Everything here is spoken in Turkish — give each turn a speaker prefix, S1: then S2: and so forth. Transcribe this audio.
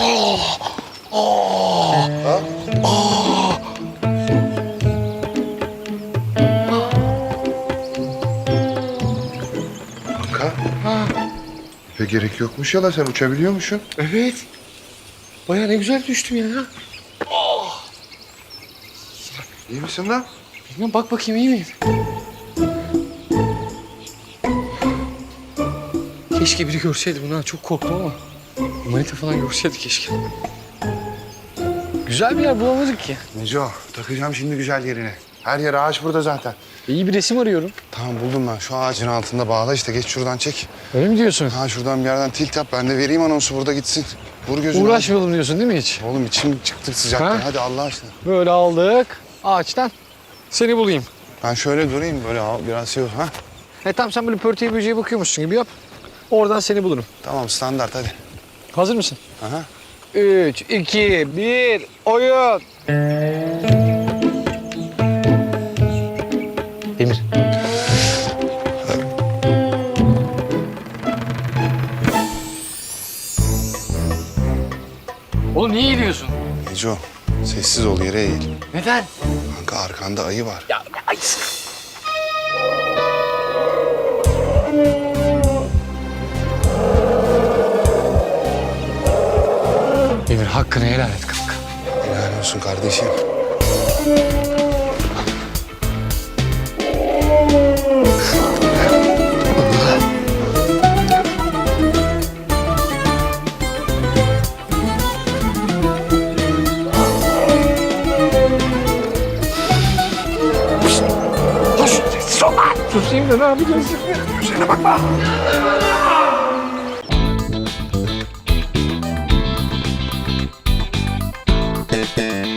S1: Oh! Oh! Ha? Oh! Kanka. Ha.
S2: Ve gerek yokmuş ya lan sen uçabiliyormuşsun.
S1: Evet. Baya ne güzel düştüm ya. Oh!
S2: İyi misin lan?
S1: Bilmiyorum bak bakayım iyi miyim? Keşke biri görseydi bunu çok korktum ama. Manita falan görseydi keşke. Güzel bir yer bulamadık ki.
S2: Neco takacağım şimdi güzel yerine. Her yer ağaç burada zaten.
S1: İyi bir resim arıyorum.
S2: Tamam buldum ben. Şu ağacın altında bağla işte. Geç şuradan çek.
S1: Öyle mi diyorsun?
S2: Ha şuradan bir yerden tilt yap. Ben de vereyim anonsu burada gitsin. Vur gözünü.
S1: Uğraşmayalım diyorsun değil mi hiç?
S2: Oğlum içim çıktı sıcaktan.
S1: Ha?
S2: Hadi Allah aşkına.
S1: Böyle aldık ağaçtan. Seni bulayım.
S2: Ben şöyle durayım böyle ha- biraz şey. Ha?
S1: E tamam sen böyle pörtüye böceğe bakıyormuşsun gibi yap. Oradan seni bulurum.
S2: Tamam standart hadi.
S1: Hazır mısın?
S2: Aha.
S1: Üç, iki, bir, oyun. Demir. Oğlum niye eğiliyorsun?
S2: Neco sessiz ol yere eğil.
S1: Neden?
S2: Kanka arkanda ayı var.
S1: Ya ne ayısı? Hakkını helal et kanka.
S2: Helal olsun kardeşim.
S1: Susayım da ne yapacağız?
S2: Üzerine bakma. Thank you.